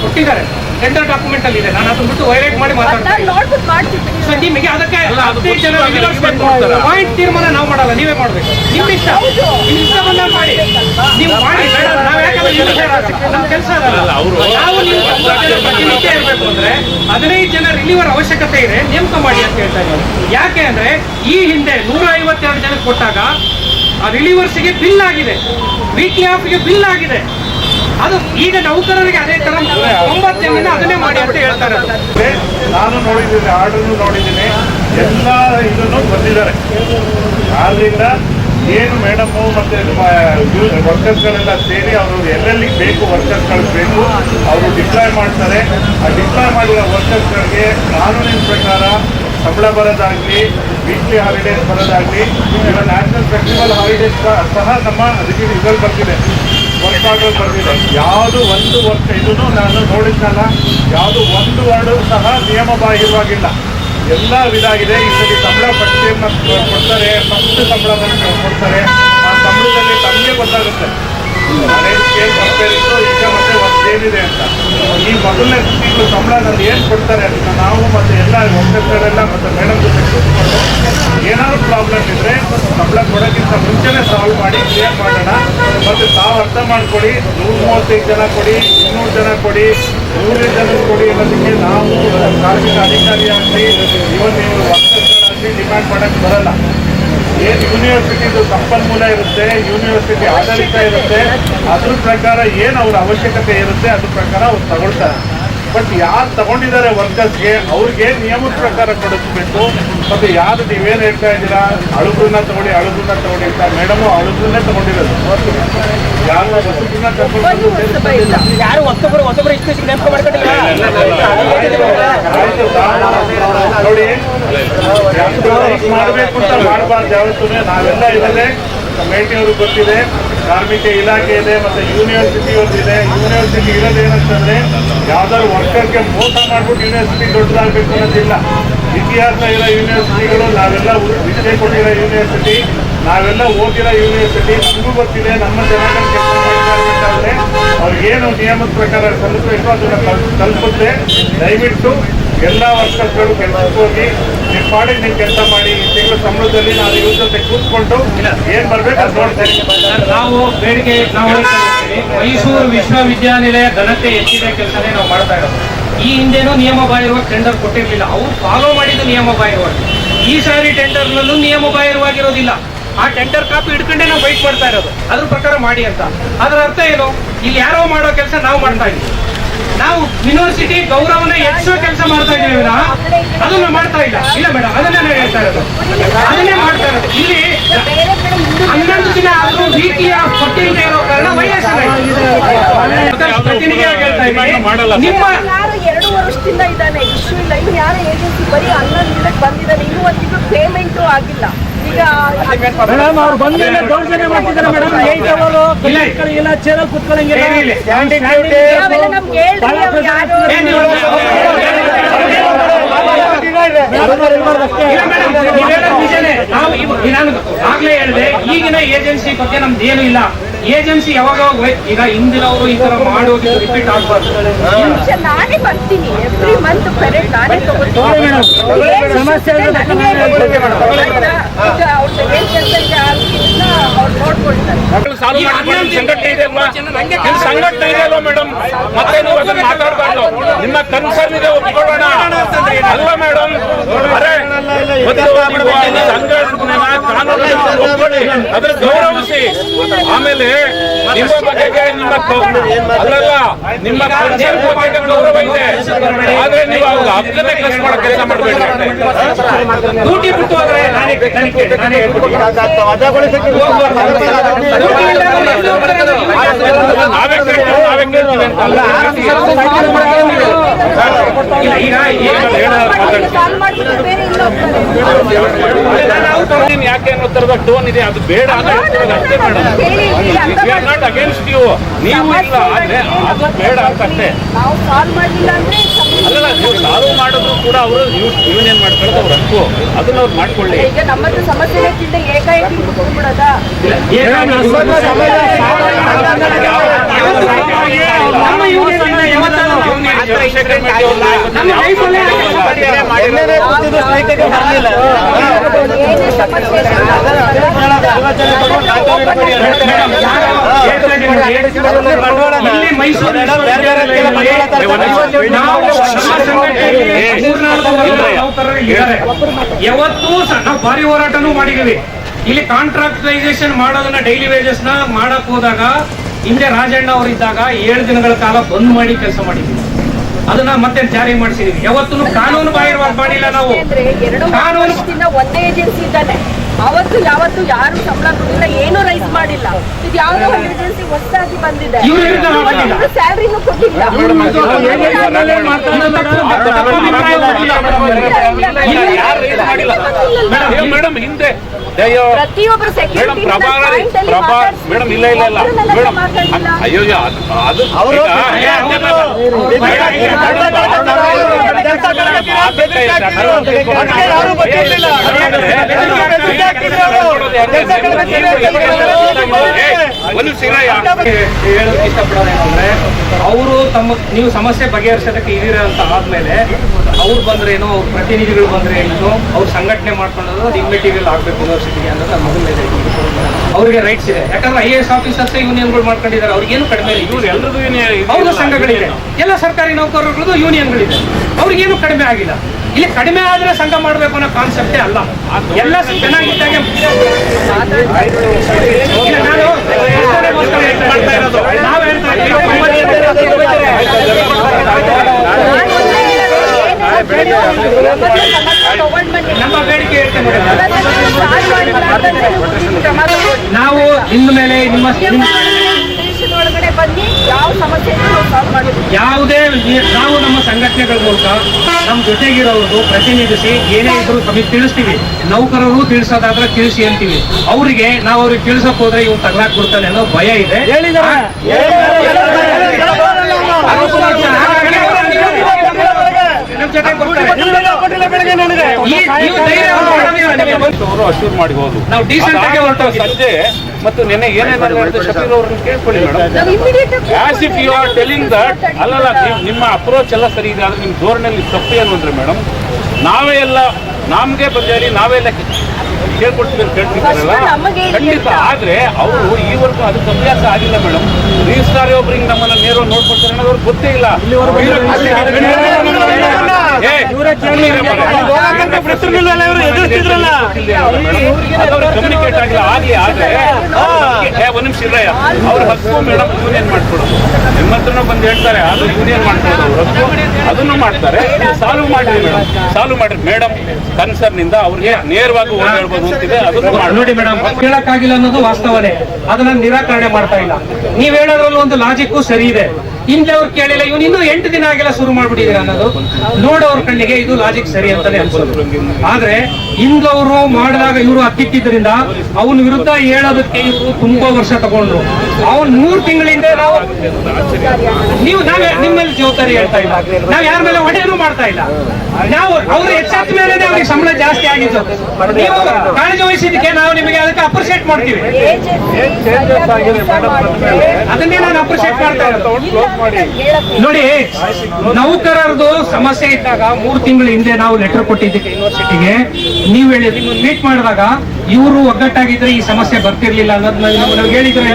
ಕೊಟ್ಟಿದ್ದಾರೆ. ಟೆಂಡರ್ ಡಾಕ್ಯುಮೆಂಟ್ ಅಲ್ಲಿ ಇದೆ. ನಾನು ಅದನ್ನ ಬಿಟ್ಟು ವೈಲೇಟ್ ಮಾಡಿ ಮಾತಾಡ್ತೀನಿ ಸೊ ನಿಮಗೆ ಅದಕ್ಕೆ ಹದಿನೈದು ಜನ? ಪಾಯಿಂಟ್ ತೀರ್ಮಾನ ನಾವು ಮಾಡಲ್ಲ ನೀವೇ ಮಾಡ್ಬೇಕು. ನಿಮ್ ಇಷ್ಟ. ಹೌದು. ನಿಮ್ ಇಷ್ಟ ಮಾಡಿ. ನೀವು ಮಾಡಿ ಬೇಡ ನಾವ್ ಯಾಕಂದ್ರೆ ನಿಮ್ ವಿಷಯ ಆಗಲ್ಲ. ನಮ್ ಕೆಲಸ ನಾವು ನೀವು ಪ್ರತಿನಿತ್ಯ ಇರಬೇಕು ಅಂದ್ರೆ ಹದಿನೈದು ಜನ ರಿಲೀವರ್ ಅವಶ್ಯಕತೆ ಇದೆ. ನೇಮಕ ಮಾಡಿ ಅಂತ ಹೇಳ್ತಾ ಇದ್ದಾರೆ. ಯಾಕೆ ಅಂದ್ರೆ ಈ ಹಿಂದೆ ನೂರ ಐವತ್ತೆರಡು ಜನಕ್ಕೆ ಕೊಟ್ಟಾಗ ಆ ರಿಲೀವರ್ಸ್ಗೆ ಬಿಲ್ ಆಗಿದೆ. ವೀಕ್ಲಿ ಆಫ್ಗೆ ಬಿಲ್ ಆಗಿದೆ. ಅದು ಈಗ ನೌಕರರಿಗೆ ಅದೇ ತರ ಒಂಬತ್ತು ಜನ ಅದನ್ನೇ ಮಾಡಿ ಅಂತ ಹೇಳ್ತಾರೆ ನಾನು ನೋಡಿದ್ದೀನಿ ಆರ್ಡರ್ನು ನೋಡಿದ್ದೀನಿ, ಎಲ್ಲ ಇದನ್ನು ಬಂದಿದ್ದಾರೆ. ಆದ್ರಿಂದ ಏನು ಮೇಡಮ್ ಮತ್ತೆ ವರ್ಕರ್ಸ್ಗಳೆಲ್ಲ ಸೇರಿ ಅವರು ಎಲ್ಲೆಲ್ಲಿ ಬೇಕು ವರ್ಕರ್ಸ್ಗಳು ಬೇಕು, ಅವರು ಡಿಪ್ಲಾಯ್ ಮಾಡ್ತಾರೆ. ಆ ಡಿಪ್ಲಾಯ್ ಮಾಡಿರೋ ವರ್ಕರ್ಸ್ಗಳಿಗೆ ಕಾನೂನಿನ ಪ್ರಕಾರ ಸಂಬಳ ಬರೋದಾಗ್ಲಿ ವೀಕ್ಲಿ ಹಾಲಿಡೇಸ್ ಬರೋದಾಗ್ಲಿ ಇವಾಗ ನ್ಯಾಷನಲ್ ಫೆಸ್ಟಿವಲ್ ಹಾಲಿಡೇಸ್ ಸಹ ನಮ್ಮ ಅದಕ್ಕೆ ರಿಸಲ್ಟ್ ಬರ್ತಿದೆ ಆರ್ಡರ್ ಬಂದಿದೆ. ಯಾವುದು ಒಂದು ವರ್ಷ ಇದನ್ನು ನಾನು ನೋಡಿದ್ನಲ್ಲ, ಯಾವುದು ಒಂದು ವರ್ಡು ಸಹ ನಿಯಮ ಬಾಹಿರವಾಗಿಲ್ಲ ಎಲ್ಲ ಇದಾಗಿದೆ. ಇದರಲ್ಲಿ ಸಂಬಳ ಪಟ್ಟಿಯನ್ನು ಕೊಡ್ತಾರೆ, ಫಸ್ಟ್ ಸಂಬಳ ಕೊಡ್ತಾರೆ. ಆ ಸಂಬಳದಲ್ಲಿ ತಮಗೆ ಗೊತ್ತಾಗುತ್ತೆ. ಸ್ಕೇಲ್ ಕಂಪೇರ್ ಇತ್ತು, ಈಗ ಮತ್ತೆ ಒಂದು ಏನಿದೆ ಅಂತ. ಈ ಮೊದಲನೇ ತಿಂಗಳು ಸಂಬಳ ನಾನು ಏನು ಕೊಡ್ತಾರೆ ಅಂತ ನಾವು ಮತ್ತೆ ಎಲ್ಲ ವರ್ಕರ್ಸ್ಗಳೆಲ್ಲ ಮತ್ತೆ ಮೇಡಮ್ ಜೊತೆ ಕೂತ್ಕೊಂಡು ಏನಾದ್ರು ಪ್ರಾಬ್ಲಮ್ ಇದ್ರೆ ಸಂಬಳ ಕೊಡೋಕ್ಕಿಂತ ಮುಂಚೆನೇ ಸಾಲ್ವ್ ಮಾಡಿ ಕ್ಲಿಯರ್ ಮಾಡೋಣ. ಮತ್ತೆ ತಾವು ಅರ್ಥ ಮಾಡ್ಕೊಡಿ ನೂರ ಮೂವತ್ತೈದು ಜನ ಕೊಡಿ, ಇನ್ನೂರು ಜನ ಕೊಡಿ, ನೂರೈದು ಜನ ಕೊಡಿ ಅನ್ನೋದಕ್ಕೆ ನಾವು ಕಾರ್ಮಿಕ ಅಧಿಕಾರಿ ಆಗಲಿ ಇವನ್ ನೀವು ವರ್ಕರ್ಸ್ಗಳಾಗಲಿ ಡಿಮ್ಯಾಂಡ್ ಮಾಡಕ್ಕೆ ಬರಲ್ಲ. ಏನು ಯೂನಿವರ್ಸಿಟಿದು ಸಂಪನ್ಮೂಲ ಇರುತ್ತೆ ಯೂನಿವರ್ಸಿಟಿ ಆಡಳಿತ ಇರುತ್ತೆ, ಅದ್ರ ಪ್ರಕಾರ ಏನು ಅವ್ರ ಅವಶ್ಯಕತೆ ಇರುತ್ತೆ, ಅದ್ರ ಪ್ರಕಾರ ಅವ್ರು ತಗೊಳ್ತಾರೆ. ಬಟ್ ಯಾರು ತಗೊಂಡಿದ್ದಾರೆ ವರ್ಕರ್ಸ್ಗೆ ಅವ್ರಿಗೆ ನಿಯಮದ ಪ್ರಕಾರ ಕೊಡಿಸ್ಬೇಕು. ಮತ್ತು ಯಾರು ನೀವೇನು ಹೇಳ್ತಾ ಇದ್ದೀರಾ? ಅಳುಗ್ರನ್ನ ತಗೊಳ್ಳಿ ಅಳುಗ್ರನ್ನ ತಗೊಳ್ಳಿ ಅಂತ ಮೇಡಮು ಅಳುಗ್ರನ್ನೇ ತಗೊಂಡಿರೋದು. ಯಾರು ಹೊಸಬ್ರನ್ನ ನೋಡಿ ಮಾಡಬೇಕು ಅಂತ ಮಾಡಬಾರ್ದು ಯಾವತ್ತೂ ನಾವೆಲ್ಲ ಇಲ್ಲದೆ ಕಮಿಟಿಯವ್ರಿಗೆ ಗೊತ್ತಿದೆ. ಕಾರ್ಮಿಕ ಇಲಾಖೆ ಇದೆ ಮತ್ತೆ ಯೂನಿವರ್ಸಿಟಿ ಒಂದಿದೆ ಯೂನಿವರ್ಸಿಟಿ ಇರೋದೇನಂತಂದ್ರೆ ಯಾವ್ದಾದ್ರು ವರ್ಕರ್ಗೆ ಮೋಸ ಮಾಡ್ಬಿಟ್ಟು ಯೂನಿವರ್ಸಿಟಿ ದೊಡ್ಡದಾಗಬೇಕು ಅನ್ನೋದಿಲ್ಲ. ಇತಿಹಾಸ ಇರೋ ಯೂನಿವರ್ಸಿಟಿಗಳು ನಾವೆಲ್ಲ ವಿಷಯ ಕೊಟ್ಟಿರೋ ಯೂನಿವರ್ಸಿಟಿ ನಾವೆಲ್ಲ ಓದಿರೋ ಯೂನಿವರ್ಸಿಟಿ ನಮಗೂ ಗೊತ್ತಿದೆ, ನಮ್ಮ ಜನಗಳ ಕೆಲಸ ಮಾಡ್ತಾ ಅವ್ರಿಗೇನು ನಿಯಮದ ಪ್ರಕಾರ ತಲುಪಬೇಕು ಅದನ್ನು ತಲ್- ತಲುಪುತ್ತೆ ದಯವಿಟ್ಟು ಎಲ್ಲ ವರ್ಕರ್ಸ್ಗಳು ಕೆಲಸಕ್ಕೆ ಹೋಗಿ ನಿಮ್ಮ ಪಾಡಿಗೆ ಕೆಲಸ ಮಾಡಿ ತಿಂಗಳ ಸಂಬಳದಲ್ಲಿ ನಾವು ಇವ್ರ ಜೊತೆ ಕೂತ್ಕೊಂಡು ಏನ್ ಬರ್ಬೇಕು ಅದು ನೋಡ್ತೇನೆ ನಾವು ಬೇಡಿಕೆ ನಾವು ಮೈಸೂರು ವಿಶ್ವವಿದ್ಯಾನಿಲಯ ಘನತೆ ಹೆಚ್ಚಿದ ಕೆಲಸನೇ ನಾವು ಮಾಡ್ತಾ ಇರೋದು. ಈ ಹಿಂದೆನೂ ನಿಯಮ ಬಾಹಿರವಾಗಿ ಟೆಂಡರ್ ಕೊಟ್ಟಿರಲಿಲ್ಲ. ಅವ್ರು ಫಾಲೋ ಮಾಡಿದ್ದು ನಿಯಮ ಬಾಹಿರವಾಗಿ. ಈ ಸಾರಿ ಟೆಂಡರ್ನಲ್ಲೂ ನಿಯಮ ಬಾಹಿರವಾಗಿರೋದಿಲ್ಲ. ಆ ಟೆಂಡರ್ ಕಾಪಿ ಇಟ್ಕೊಂಡೆ ನಾವು ಬೈಟ್ ಮಾಡ್ತಾ ಇರೋದು. ಅದ್ರ ಪ್ರಕಾರ ಮಾಡಿ ಅಂತ. ಅದರ ಅರ್ಥ ಏನು? ಇಲ್ಲಿ ಯಾರೋ ಮಾಡೋ ಕೆಲಸ ನಾವು ಮಾಡ್ತಾ ಇದ್ದೀವಿ. ನಾವು ಯೂನಿವರ್ಸಿಟಿ ಗೌರವನ ಹೆಚ್ಚುವ ಕೆಲಸ ಮಾಡ್ತಾ ಇದೀವಿ ವಿನಃ ಅದನ್ನ ಮಾಡ್ತಾ ಇಲ್ಲ. ಇಲ್ಲ ಮೇಡಮ್ ಅದನ್ನೇ ನಾನು ಹೇಳ್ತಾ ಇರೋದು. ಅದನ್ನೇ ಮಾಡ್ತಾ ಇರೋದು. ಇಲ್ಲಿ ಹನ್ನೊಂದು ದಿನ ಆದ್ರೂ ರೀತಿಯ ಕೊಟ್ಟಿಲ್ಲದೆ ಇರೋ ಕಾರಣ ವೈಲೇಷನ್ ಪ್ರತಿನಿಧಿಯಾಗಿ ಹೇಳ್ತಾ ಇದ್ದೀನಿ. ನಿಮ್ಮ ಯಾರು ಎರಡು ವರ್ಷದಿಂದ ಇದ್ದಾನೆ? ಇಶ್ಯೂ ಇಲ್ಲ. ಇನ್ನು ಯಾರು ಏಜೆನ್ಸಿ ಬರೀ ಹನ್ನೊಂದು ದಿನಕ್ಕೆ ಬಂದಿದ್ದಾರೆ ಇನ್ನೂ ಒಂದು ತಿಂಗಳು ಪೇಮೆಂಟು ಆಗಿಲ್ಲ. ಮೇಡಮ್ ಅವ್ರು ಬಂದ್ಮೇಲೆ ದೌರ್ಜನ್ಯ ಮಾಡ್ತಿದ್ದಾರೆ ಮೇಡಮ್. ಏಟ್ ಅವರು ಇಲ್ಲ. ನಾವು ಇವ- ಆಗ್ಲೇ ಹೇಳಿದೆ ಈಗಿನ ಏಜೆನ್ಸಿ ಬಗ್ಗೆ ನಮ್ದು ಏನು ಇಲ್ಲ. ಏಜೆನ್ಸಿ ಯಾವಾಗ ಹೋಗ್- ಈಗ ಹಿಂದಿನವರು ಈ ತರ ಮಾಡೋದು ರಿಪೀಟ್ ಆಗ್ಬಾರ್ದು. ನಾನೇ ಬರ್ತೀನಿ. ಎವ್ರಿ ಕರೆ ನಾನೇ ತಗೋತೀನಿ ಅವ್ರದ್ದು ಏನ್ ಕೆಲಸ ಇದೆ ಅವ್ರು ನೋಡ್ಕೊಳ್ತಾರೆ. ಸಾಲ್ವ್ ಮಾಡಿ ಸಂಘಟನೆ ಇದೆ ಅಲ್ವಾ ಇಲ್ಲಿ ಸಂಘಟನೆ ಇದೆ ಅಲ್ವಾ ಮೇಡಮ್ ಮತ್ತೆ ನೀವು ಅದನ್ನ ಮಾತಾಡಬಾರ್ದು ನಿಮ್ಮ ಕನ್ಸರ್ನ್ ಇದೆ ಒಪ್ಕೊಳ್ಳೋಣ ಅಲ್ಲ ಮೇಡಮ್ ಅರೆ ಸಂಘಟನೆನ ಒಪ್ಕೊಳ್ಳಿ ಅದ್ರ ಗೌರವಿಸಿ ಆಮೇಲೆ ನಿಮ್ಮ ಬಗೆಗೆ ನಿಮ್ಮ ಅಲ್ಲಲ್ಲ ನಿಮ್ಮ ಕನ್ಸರ್ನ್ ಬಗ್ಗೆ ಗೌರವ ಇದೆ ಆದ್ರೆ ನೀವು ಅವಾಗ ಕೆಲಸ ಮಾಡೋ ಕೆಲಸ ಮಾಡಬೇಡಿ ಡ್ಯೂಟಿ ಬಿಟ್ಟು ಹೋದ್ರೆ ನಾನೇ ನಾನೇ ಹೇಳ್ಬಿಡ್ತೀನಿ. ಯಾಕೆ ಅನ್ನೋ ತರದ ಟೋನ್ ಇದೆ ಅದು ಬೇಡ ಅಂತ ಅಗೇನ್ಸ್ಟ್ ಯು ನೀವು ಇಲ್ಲ ಅದು ಬೇಡ ಅಂತ ಅಷ್ಟೇ ಸಾಲ್ವ್ ಮಾಡಿದ್ರು ಕೂಡ ಅವರು ಯೂನಿಯನ್ ಮಾಡ್ಕೊಳ್ಳೋದು ಅವ್ರ ಹಕ್ಕು ಅದನ್ನ ಅವ್ರು ಮಾಡ್ಕೊಳ್ಳಿ ಸಮಸ್ಯೆ ಏಕಾಏಕಿ ಯಾವತ್ತೂ ನಾವು ಭಾರಿ ಹೋರಾಟನೂ ಮಾಡಿದೀವಿ ಇಲ್ಲಿ ಕಾಂಟ್ರಾಕ್ಟೈಸೇಷನ್ ಮಾಡೋದನ್ನ ಡೈಲಿ ವೇಜಸ್ನ ಮಾಡಕ್ ಹೋದಾಗ ಹಿಂದೆ ರಾಜಣ್ಣ ಅವರಿದ್ದಾಗ ಏಳು ದಿನಗಳ ಕಾಲ ಬಂದ್ ಮಾಡಿ ಕೆಲಸ ಮಾಡಿದ್ವಿ. ಅದನ್ನ ಮತ್ತೆ ಜಾರಿ ಮಾಡಿಸಿದೀವಿ. ಯಾವತ್ತೂ ಕಾನೂನು ಬಾಹಿರವಾಗಿ ಮಾಡಿಲ್ಲ ನಾವು. ಕಾನೂನು ಒಂದೇ ಏಜೆನ್ಸಿ ಇದ್ದಾನೆ. ಅವತ್ತು ಯಾವತ್ತು ಯಾರು ಸಂಬಳ ಕೊಟ್ಟಿಲ್ಲ ಏನು ರೈಸ್ ಮಾಡಿಲ್ಲ ಇದು ಯಾವ್ದೋ ಒಂದು ಏಜೆನ್ಸಿ ಹೊಸದಾಗಿ ಬಂದಿದೆ. ಸ್ಯಾಲ್ರಿನೂ ಕೊಟ್ಟಿಲ್ಲ ಮೇಡಮ್ ಹಿಂದೆ ಅಯ್ಯೋ ಪ್ರತಿಯೊಬ್ಬರು ಸೆಕ್ಯೂರಿಟಿ ಮೇಡಮ್ ಇಲ್ಲ ಇಲ್ಲ ಇಲ್ಲ ಮೇಡಮ್ ಅಯ್ಯೋ ಅದು ಇಷ್ಟಪಡೋದೇನಂದ್ರೆ ಅವರು ತಮ್ಮ ನೀವು ಸಮಸ್ಯೆ ಬಗೆಹರಿಸೋದಕ್ಕೆ ಇದೀರ ಅಂತ ಆದ್ಮೇಲೆ ಅವ್ರು ಬಂದ್ರೇನು ಅವ್ರ ಪ್ರತಿನಿಧಿಗಳು ಬಂದ್ರೆ ಏನು ಅವ್ರು ಸಂಘಟನೆ ಮಾಡ್ಕೊಳ್ಳೋದು ಅದು ಆಗ್ಬೇಕು ಆಗಬೇಕು ಯೂನಿವರ್ಸಿಟಿಗೆ ಅನ್ನೋದು ಮೇಲೆ ಇದೆ. ಅವ್ರಿಗೆ ರೈಟ್ಸ್ ಇದೆ. ಯಾಕಂದ್ರೆ ಐ ಎ ಎಸ್ ಆಫೀಸರ್ಸ್ ಯೂನಿಯನ್ಗಳು ಮಾಡ್ಕೊಂಡಿದ್ದಾರೆ. ಅವ್ರಿಗೇನು ಕಡಿಮೆ ಇಲ್ಲ. ಸಂಘಗಳಿದೆ. ಎಲ್ಲ ಸರ್ಕಾರಿ ನೌಕರರದ್ದು ಯೂನಿಯನ್ಗಳಿದೆ ಅವ್ರಿಗೇನು ಕಡಿಮೆ ಆಗಿಲ್ಲ. ಇಲ್ಲಿ ಕಡಿಮೆ ಆದ್ರೆ ಸಂಘ ಮಾಡಬೇಕು ಅನ್ನೋ ಕಾನ್ಸೆಪ್ಟೇ ಅಲ್ಲ. ಎಲ್ಲ ಚೆನ್ನಾಗಿದ್ದಾಗೆ ನಾನು ಹೇಳ್ತಾ ಇರೋದು. ನಾವು ಇನ್ನು ಮೇಲೆ ನಿಮ್ಮ ಯಾವುದೇ ನಾವು ನಮ್ಮ ಸಂಘಟನೆಗಳ ಮೂಲಕ ನಮ್ಮ ಜೊತೆಗಿರೋರು ಪ್ರತಿನಿಧಿಸಿ ಏನೇ ಇದ್ರು ನಮಗೆ ತಿಳಿಸ್ತೀವಿ. ನೌಕರರು ತಿಳಿಸೋದಾದ್ರೆ ತಿಳಿಸಿ ಅಂತೀವಿ. ಅವರಿಗೆ ನಾವು ಅವ್ರಿಗೆ ತಿಳಿಸಕ್ ಹೋದ್ರೆ ಇವ್ನು ತಗ್ಲಾಕ್ ಕೊಡ್ತಾನೆ ಅನ್ನೋ ಭಯ ಇದೆ ನಮ್ಮ ಜೊತೆ ಬರ್ತಾರೆ. ಈ- ನೀವು ಧೈರ್ಯವನ್ನು ಮಾಡೋದಿಲ್ಲ ನಿಮಗೆ ಬಂತು. ಅವರು ಅಶ್ಯೂರ್ ಮಾಡಿ ಹೋದ್ರು ನಾವು ಡೀಸೆಂಟ್ ಆಗಿ ಹೊರಟೋಗಿ. ಸಂಜೆ ಮತ್ತು ನಿನ್ನೆ ಏನೇನು ಹೇಳಿದ್ರು ಶಫೀರ್ ಅವ್ರನ್ನ ಕೇಳ್ಕೊಳ್ಳಿ ಮೇಡಮ್. ನಾವು immediate as if you are telling that ಅಲ್ಲಲ್ಲ ನೀವು- ನಿಮ್ಮ ಅಪ್ರೋಚ್ ಎಲ್ಲ ಸರಿ ಇದೆ ಆದ್ರೆ ನಿಮ್ಮ ಧೋರಣೆಯಲ್ಲಿ ತಪ್ಪು ಏನು ಅಂದ್ರೆ ಮೇಡಮ್ ನಾವೇ ಎಲ್ಲ ನಮ್ಗೆ ಬಂದೇಳಿ ನಾವೆಲ್ಲ ಕೇಳ್ಕೊಡ್ತೀವಿ ಅಂತ ಕೇಳ್ತಿದ್ದಾರಲ್ಲ ಖಂಡಿತ. ಆದ್ರೆ ಅವರು ಈವರೆಗೂ ಅದು ಅಭ್ಯಾಸ ಆಗಿಲ್ಲ ಮೇಡಮ್. ರಿಜಿಸ್ಟ್ರಾರ್ ಒಬ್ಬರಿಗೆ ನಮ್ಮನ್ನ ನೇರ ನೋಡ್ಕೊಡ್ತಾರೆ ಅನ್ನೋದು ಅವ್ರಿಗೆ ಗೊತ್ತೇ ಇಲ್ಲ. ಕಮ್ಯುನಿಕೇಟ್ ಆಗಿಲ್ಲ ಆಗಲಿ ಆದ್ರೆ ಏ, ಒಂದ್ ನಿಮಿಷ ಇಲ್ಲ ಅವ್ರ ಹಕ್ಕು ಮೇಡಮ್ ಯೂನಿಯನ್ ಮಾಡ್ಕೊಡೋದು ನಿಮ್ಮ ಹತ್ರನೂ ಬಂದು ಹೇಳ್ತಾರೆ ಅದು ಯೂನಿಯನ್ ಮಾಡ್ಕೊಡೋದು ಅವ್ರ ಹಕ್ಕು ಅದನ್ನು ಮಾಡ್ತಾರೆ. ಸಾಲ್ವ್ ಮಾಡ್ರಿ ಮೇಡಮ್. ಸಾಲ್ವ್ ಮಾಡಿರಿ. ಮೇಡಮ್ ಕನ್ಸರ್ನ್ ಇಂದ ಅವ್ರಿಗೆ ನೇರವಾಗಿ ಓಡ್ ಹೇಳ್ಬೋದು ಅಂತಿದೆ ಅದನ್ನು ಮಾಡಿ ನೋಡಿ ಮೇಡಮ್ ಕೇಳಕ್ಕಾಗಿಲ್ಲ ಅನ್ನೋದು ವಾಸ್ತವನೇ. ಅದನ್ನ ನಿರಾಕರಣೆ ಮಾಡ್ತಾ ಇಲ್ಲ. ನೀವ್ ಹೇಳೋದ್ರಲ್ಲಿ ಒಂದು ಲಾಜಿಕ್ ಸರಿ ಇದೆ. ಹಿಂದೆ ಅವ್ರು ಕೇಳಿಲ್ಲ, ಇವನು ಇನ್ನೂ ಎಂಟು ದಿನ ಆಗಿಲ್ಲ ಶುರು ಮಾಡ್ಬಿಟ್ಟಿದ್ದೀರ ಅನ್ನೋದು. ನೋಡೋರ್ ಕಣ್ಣಿಗೆ, ಇದು ಲಾಜಿಕ್ ಸರಿ ಅಂತಾನೆ ಅನ್ಸೋದು ಆದ್ರೆ ಹಿಂದವರು ಮಾಡಿದಾಗ ಇವರು ಹತ್ತಿಟ್ಟಿದ್ರಿಂದ ಅವನ ವಿರುದ್ಧ ಹೇಳೋದಕ್ಕೆ ಇವರು ತುಂಬಾ ವರ್ಷ ತಗೊಂಡ್ರು. ಅವನ್ ಮೂರ್ ತಿಂಗಳಿಂದ ನಾವು ನೀವು ನಾವ್ ನಿಮ್ಮಲ್ಲಿ ಜವಾಬ್ದಾರಿ ಹೇಳ್ತಾ ಇಲ್ಲ. ನಾವ್ ಯಾರ ಮೇಲೆ ಹೊಡೆಯೂ ಮಾಡ್ತಾ ಇಲ್ಲ. ನಾವು ಅವ್ರು ಹೆಚ್ಚಾದ ಮೇಲೆ ಅವ್ರಿಗೆ ಸಂಬಳ ಜಾಸ್ತಿ ಆಗಿತ್ತು ನೀವು ಕಾಳಜಿ ವಹಿಸಿದ್ದಕ್ಕೆ ನಾವು ನಿಮಗೆ ಅದಕ್ಕೆ ಅಪ್ರಿಶಿಯೇಟ್ ಮಾಡ್ತೀವಿ. ಅದನ್ನೇ ನಾನು ಅಪ್ರಿಷಿಯೇಟ್ ಮಾಡ್ತಾ ಇರೋದು. ನೋಡಿ, ನೌಕರರದು ಸಮಸ್ಯೆ ಇದ್ದಾಗ ಮೂರು ತಿಂಗಳ ಹಿಂದೆ ನಾವು ಲೆಟರ್ ಕೊಟ್ಟಿದ್ದಕ್ಕೆ ಯೂನಿವರ್ಸಿಟಿಗೆ ನೀವು ಹೇಳಿ ನಿಮ್ಮ ಮೀಟ್ ಮಾಡಿದಾಗ ಇವರು ಒಗ್ಗಟ್ಟಾಗಿದ್ರೆ ಈ ಸಮಸ್ಯೆ ಬರ್ತಿರ್ಲಿಲ್ಲ ಅನ್ನೋದನ್ನ ಹೇಳಿದ್ರೆ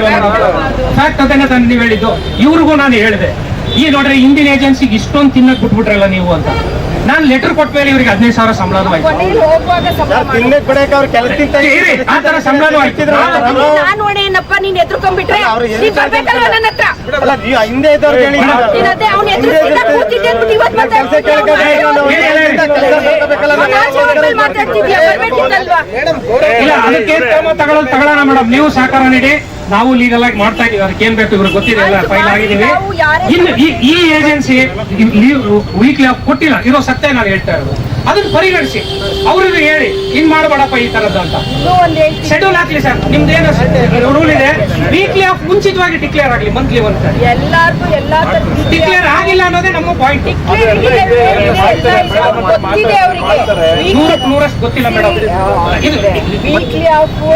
ಫ್ಯಾಕ್ಟ್ ಅದನ್ನ ತಾನು ನೀವು ಹೇಳಿದ್ದು. ಇವ್ರಿಗೂ ನಾನು ಹೇಳಿದೆ. ಈ ನೋಡ್ರಿ ಇಂಡಿಯನ್ ಏಜೆನ್ಸಿಗೆ ಇಷ್ಟೊಂದು ತಿನ್ನಕ್ ಬಿಟ್ಬಿಟ್ರಲ್ಲ ನೀವು ಅಂತ. ನಾನು ಲೆಟರ್ ಕೊಟ್ಟ ಮೇಲೆ ಇವ್ರಿಗೆ ಹದಿನೈದು ಸಾವಿರ ಸಂಬಳನೂ ಆಯ್ತು. ಸಂಬಳ ಮಾಡಿ. ಇರಿ, ಆ ತರ ಸಂಬಳನೂ ಆಯ್ತು ನಾನು ಹೊಣೆ ಏನಪ್ಪ ನೀನ್ ಎದ್ರುಕೊಂಡ್ಬಿಟ್ರೆ ನೀನ್ ಬರ್ಬೇಕಲ್ವ ನನ್ನ ಹತ್ರ. ಹಿಂದೆ ಇದ್ದವ್ರು ಹೇಳಿ ನೀನ್ ಅದೇ ಅವ್ನ ಎದುರು ಕೂತಿದ್ದೆ ಅಂದ್ಬಿಟ್ಟು ಇವತ್ತು ಮಾತಾಡ್ತಿದ್ಯಾ ಮಾತಾಡ್ತಿದ್ಯಾ ಬರ್ಬೇಕಿತ್ತಲ್ವಾ ಇಲ್ಲ ಅದಕ್ಕೆ ಕ್ರಮ ತಗೊಳ್ಳೋದು ತಗೊಳ್ಳೋಣ ಮೇಡಮ್. ನೀವು ಸಹಕಾರ ನೀಡಿ. ನಾವು ಲೀಗಲ್ ಆಗಿ ಮಾಡ್ತಾ ಇದೀವಿ ಅದಕ್ಕೆ ಏನ್ ಬೇಕು ಇವ್ರಿಗೆ ಗೊತ್ತಿದೆ ಎಲ್ಲ ಫೈಲ್ ಆಗಿದೀವಿ ನಾವು ಇನ್ನು ಈ- ಏಜೆನ್ಸಿ ವೀಕ್ಲಿ ಆಫ್ ಕೊಟ್ಟಿಲ್ಲ. ಇರೋ ಸತ್ಯ ನಾನು ಹೇಳ್ತಾ ಇರೋದು. ಅದನ್ನ ಪರಿಗಣಿಸಿ. ಅವ್ರಿಗೆ ಹೇಳಿ ಇನ್ ಮಾಡಬೇಡಪ್ಪ ಈ ತರದ್ದು ಅಂತ. ಶೆಡ್ಯೂಲ್ ಹಾಕ್ಲಿ ಸರ್. ನಿಮ್ದು ಏನು ರೂಲ್ ಇದೆ? ವೀಕ್ಲಿ ಆಫ್ ಮುಂಚಿತವಾಗಿ ಡಿಕ್ಲೇರ್ ಆಗ್ಲಿ ಮಂತ್ಲಿ ಒಂದ್ ಡಿಕ್ಲೇರ್ ಆಗಿಲ್ಲ ಅನ್ನೋದೇ ನಮ್ಮ ಪಾಯಿಂಟ್ ಅವರಿಗೆ ನೂರಕ್ಕೆ ನೂರಷ್ಟು ಗೊತ್ತಿಲ್ಲ ಮೇಡಮ್. ಇದು ವೀಕ್ಲಿ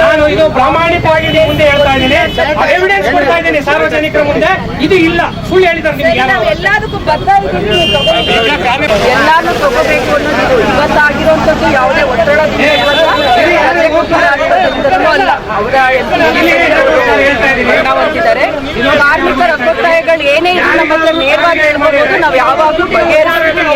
ನಾನು ಇದು? ಪ್ರಾಮಾಣಿಕವಾಗಿ ಮುಂದೆ ಹೇಳ್ತಾ ಇದ್ದೀನಿ. ಎವಿಡೆನ್ಸ್ ಕೊಡ್ತಾ ಇದ್ದೀನಿ ಸಾರ್ವಜನಿಕರ ಮುಂದೆ. ಇದು ಇಲ್ಲ. ಸುಳ್ಳು ಹೇಳಿದ್ದಾರೆ ನಿಮ್ಗೆ ಎಲ್ಲದಕ್ಕೂ ಬದ್ಧ ಎಲ್ಲಾನು ತಗೋಬೇಕು ಅನ್ನೋದು ಇವತ್ತಾಗಿರುವಂತದ್ದು ಯಾವುದೇ ಒತ್ತಡ ಅಲ್ಲ. ಅವರ ನಾವು ಅಂತಿದ್ದಾರೆ ಕಾರ್ಮಿಕರ ಒತ್ತಾಯಗಳು ಏನೇ ಇದ್ರು ನಮ್ಮ ಹತ್ರ ನೇರವಾಗಿ ಹೇಳ್ಬೋದು ನಾವು ಯಾವಾಗಲೂ ಬಗೆಹರಿಸ್ತೀವಿ